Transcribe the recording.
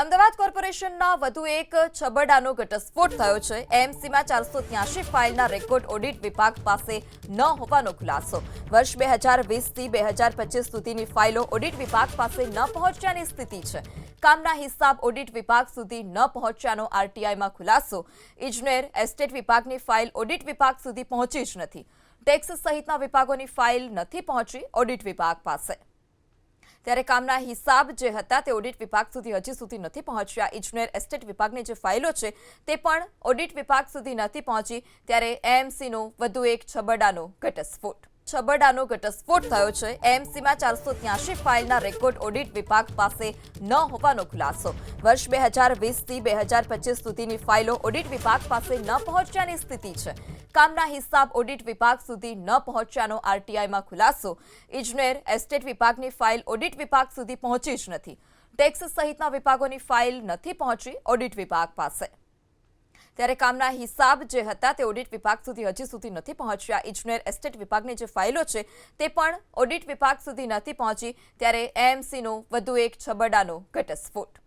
અમદાવાદ કોર્પોરેશનના વધુ એક છબરડાનો ઘટસ્ફોટ થયો છે. એમસીમાં ચારસો ત્યાસી ફાઇલના રેકોર્ડ ઓડિટ વિભાગ પાસે ન હોવાનો ખુલાસો. વર્ષ બે હજાર વીસથી બે હજાર પચીસ સુધીની ફાઇલો ઓડિટ વિભાગ પાસે ન પહોંચ્યાની સ્થિતિ છે. કામના હિસાબ ઓડિટ વિભાગ સુધી ન પહોંચ્યાનો આરટીઆઈમાં ખુલાસો. ઇજનેર એસ્ટેટ વિભાગની ફાઇલ ઓડિટ વિભાગ સુધી પહોંચી જ નથી. ટેક્સ સહિતના વિભાગોની ફાઇલ નથી પહોંચી ઓડિટ વિભાગ પાસે. ત્યારે કામના હિસાબ જે હતા તે ઓડિટ વિભાગ સુધી હજી સુધી નથી પહોંચ્યા. ઇજનેર એસ્ટેટ વિભાગની જે ફાઇલો છે તે પણ ઓડિટ વિભાગ સુધી નથી પહોંચી. ત્યારે એએમસીનો વધુ એક છબરડાનો ઘટસ્ફોટ. છબરડાનો ઘટસ્ફોટ થયો છે. એએમસીમાં ચારસો ત્યાસી ફાઇલના રેકોર્ડ ઓડિટ વિભાગ પાસે ન હોવાનો ખુલાસો. વર્ષ બે હજાર વીસથી બે હજાર પચીસ સુધીની ફાઇલો ઓડિટ વિભાગ પાસે ન પહોંચ્યાની સ્થિતિ છે. કામના હિસાબ ઓડિટ વિભાગ સુધી ન પહોંચ્યાનો આરટીઆઈમાં ખુલાસો. ઇજનેર એસ્ટેટ વિભાગની ફાઇલ ઓડિટ વિભાગ સુધી પહોંચી જ નથી. ટેક્સ સહિતના વિભાગોની ફાઇલ નથી પહોંચી ઓડિટ વિભાગ પાસે. ત્યારે કામના હિસાબ જે હતા તે ઓડિટ વિભાગ સુધી હજી સુધી નથી પહોંચ્યા. ઇજનેર એસ્ટેટ વિભાગની જે ફાઇલો છે તે પણ ઓડિટ વિભાગ સુધી નથી પહોંચી. ત્યારે એએમસીનો વધુ એક છબરડાનો ઘટસ્ફોટ.